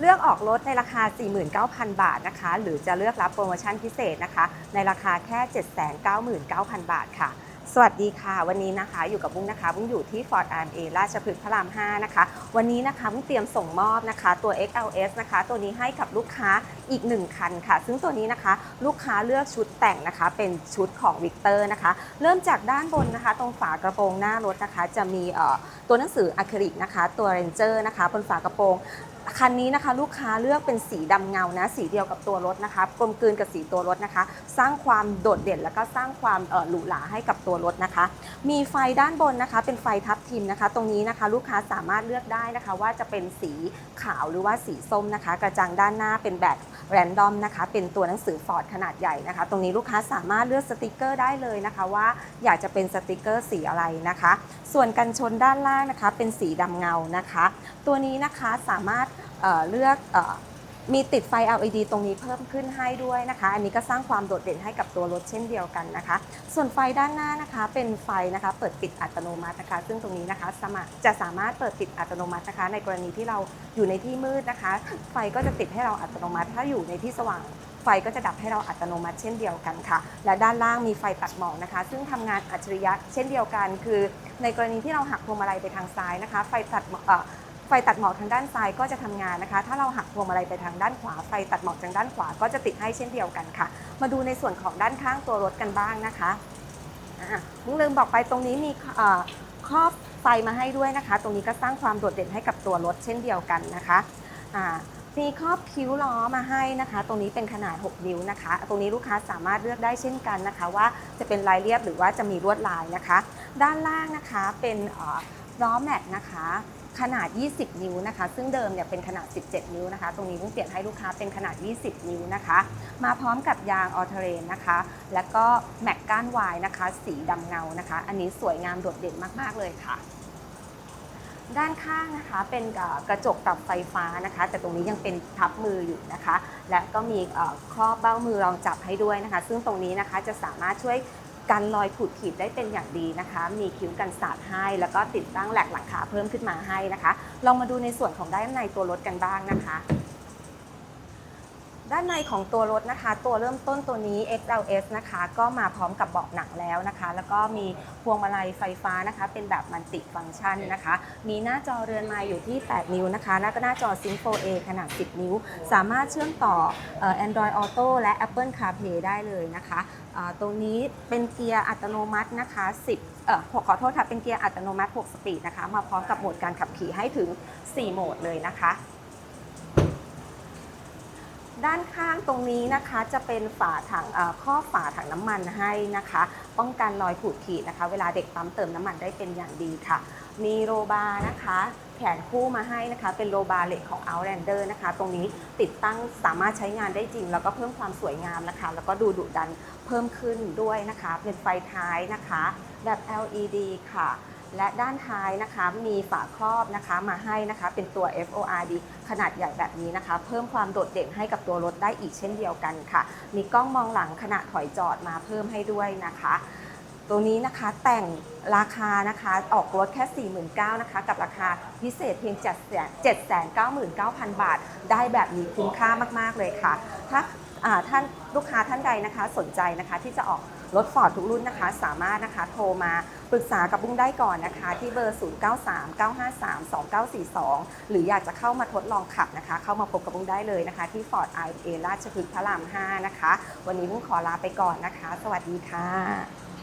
เลือกออกรถในราคา 49,000 บาทนะคะ หรือจะเลือกรับโปรโมชั่นพิเศษนะคะ ในราคาแค่ 799,000 บาทค่ะ สวัสดีค่ะ วันนี้นะคะอยู่กับบุ้งนะคะบุ้งอยู่ที่ Ford RMA ราชพฤกษ์พระราม 5 นะคะ วันนี้นะคะบุ้งเตรียมส่งมอบนะคะ ตัว XLS นะคะ ตัวนี้ให้กับลูกค้าอีก 1 คันค่ะ ซึ่งตัวนี้นะคะ ลูกค้าเลือกชุดแต่งนะคะ เป็นชุดของวิกเตอร์นะคะ เริ่มจากด้านบนนะคะ ตรงฝากระโปรงหน้ารถนะคะ จะมีตัวหนังสืออะคริลิกนะคะ ตัว Ranger นะคะบนฝากระโปรง คันนี้นะคะลูกค้าเลือกเป็นสีดำเงานะสีเดียวกับตัวรถนะคะกลมกลืนกับสีตัวรถนะคะ สร้างความโดดเด่นแล้วก็สร้างความหรูหราให้กับตัวรถนะคะ มีไฟด้านบนนะคะ เป็นไฟทับทิมนะคะ ตรงนี้นะคะ ลูกค้าสามารถเลือกได้นะคะ ว่าจะเป็นสีขาวหรือว่าสีส้มนะคะ กระจังด้านหน้าเป็นแบบแรนดอมนะคะ เป็นตัวหนังสือฟอร์ดขนาดใหญ่นะคะ ตรงนี้ลูกค้าสามารถเลือกสติกเกอร์ได้เลยนะคะว่าอยากจะเป็นสติกเกอร์สีอะไรนะคะ ส่วนกันชนด้านล่างนะคะ เป็นสีดำเงานะคะ ตัวนี้นะคะสามารถ เลือกอมีติดไฟ LED ตรงนี้เพิ่มขึ้นให้ด้วยนะคะ อันนี้ก็สร้างความโดดเด่นให้กับตัวรถเช่นเดียวกันนะคะ ส่วนไฟด้านหน้านะคะเป็นไฟนะคะ เปิดปิดอัตโนมัตินะคะ ซึ่งตรงนี้นะคะสามารถจะสามารถเปิดปิดอัตโนมัตินะคะ ในกรณีที่เราอยู่ในที่มืดนะคะ ไฟก็จะติดให้เราอัตโนมัติ ถ้าอยู่ในที่สว่างไฟก็จะดับให้เราอัตโนมัติเช่นเดียวกันค่ะ และด้านล่างมีไฟตัดหมอกนะคะ ซึ่งทำงานอัจฉริยะเช่นเดียวกัน คือ ในกรณีที่เราหักพวงมาลัยไปทางซ้ายนะคะ ไฟตัดหมอก ไฟตัดหมอกทางด้านซ้ายก็จะทำงานนะคะ ถ้าเราหักพวงมาลัยไปทางด้านขวา ไฟตัดหมอกทางด้านขวาก็จะติดให้เช่นเดียวกันค่ะ มาดูในส่วนของด้านข้างตัวรถกันบ้างนะคะอ่าลุงลืมบอกไปตรงนี้มีครอบไฟมาให้ด้วยนะคะ ตรงนี้ก็สร้างความโดดเด่นให้กับตัวรถเช่นเดียวกันนะคะมีครอบคิ้วล้อมาให้นะคะ ตรงนี้เป็นขนาด 6 นิ้วนะคะ ตรงนี้ลูกค้าสามารถเลือกได้เช่นกันนะคะ ว่าจะเป็นลายเรียบหรือว่าจะมีลวดลายนะคะ ด้านล่างนะคะเป็นล้อแม็กนะคะ ขนาด 20 นิ้วนะคะ ซึ่งเดิมเนี่ยเป็นขนาด 17 นิ้วนะคะ ตรงนี้ต้องเปลี่ยนให้ลูกค้าเป็นขนาด 20 นิ้วนะคะ มาพร้อมกับยางออเทเรนนะคะ แล้วก็แม็กก้านวายนะคะ สีดำเงานะคะ อันนี้สวยงามโดดเด่นมาก ๆ เลยค่ะ ด้านข้างนะคะเป็นกระจกปรับไฟฟ้านะคะ แต่ตรงนี้ยังเป็นพับมืออยู่นะคะ และก็มีเอ่อครอบเบ้ามือรองจับให้ด้วยนะคะ ซึ่งตรงนี้นะคะจะสามารถช่วย กันรอยขูดขีดได้เป็นอย่างดีนะคะ มีคิ้วกันสาดให้ แล้วก็ติดตั้งแหลกหลังคาเพิ่มขึ้นมาให้นะคะ ลองมาดูในส่วนของด้านในตัวรถกันบ้างนะคะ ด้านในของตัวรถนะคะ ตัวเริ่มต้นตัวนี้ XLS นะคะ ก็มาพร้อมกับเบาะหนังแล้วนะคะ แล้วก็มีพวงมาลัยไฟฟ้านะคะ เป็นแบบมัลติฟังก์ชันนะคะ มีหน้าจอเรือนไม้อยู่ที่ 8 นิ้วนะคะ แล้วก็หน้าจอ Sync 4A ขนาด 10 นิ้ว สามารถเชื่อมต่อ Android Auto และ Apple CarPlay ได้เลยนะคะตรงนี้เป็นเกียร์อัตโนมัตินะคะ 10เอ่อขอโทษค่ะเป็นเกียร์อัตโนมัติ 6 สปีดนะคะ มาพร้อมกับโหมดการขับขี่ให้ถึง 4 โหมดเลยนะคะ ด้านข้างตรงนี้นะคะจะเป็นฝาถังข้อฝาถังน้ำมันให้นะคะ ป้องกันรอยขูดขีดนะคะ เวลาเด็กปั๊มเติมน้ำมันได้เป็นอย่างดีค่ะ มีโรบาร์นะคะแขนคู่มาให้นะคะ เป็นโรบาร์เหล็กของ Outlander นะคะ ตรงนี้ติดตั้งสามารถใช้งานได้จริง แล้วก็เพิ่มความสวยงามนะคะ แล้วก็ดูดุดันเพิ่มขึ้นด้วยนะคะ เป็นไฟท้ายนะคะ แบบ LED ค่ะ และด้านท้ายนะคะมีฝาครอบนะคะมาให้นะคะเป็นตัว FORD ขนาดใหญ่แบบนี้นะคะ เพิ่มความโดดเด่นให้กับตัวรถได้อีกเช่นเดียวกันค่ะ มีกล้องมองหลังขณะถอยจอดมาเพิ่มให้ด้วยนะคะตัวนี้นะคะแต่งราคานะคะออกรถแค่ 49,000นะคะกับราคาพิเศษเพียง 799,000 บาท ได้แบบนี้คุ้มค่ามาก ๆ เลยค่ะ ถ้าท่านลูกค้าท่านใดนะคะสนใจนะคะที่จะออกรถฟอร์ดทุกรุ่นนะคะ สามารถนะคะโทรมาปรึกษากับบุ้งได้ก่อนนะคะ ที่เบอร์ 0939532942 หรืออยากจะเข้ามาทดลองขับนะคะ เข้ามาพบกับบุ้งได้เลยนะคะ ที่ Ford i a ราชพฤกษ์พระราม 5 นะคะ วันนี้บุ้งขอลาไปก่อนนะคะ สวัสดีค่ะ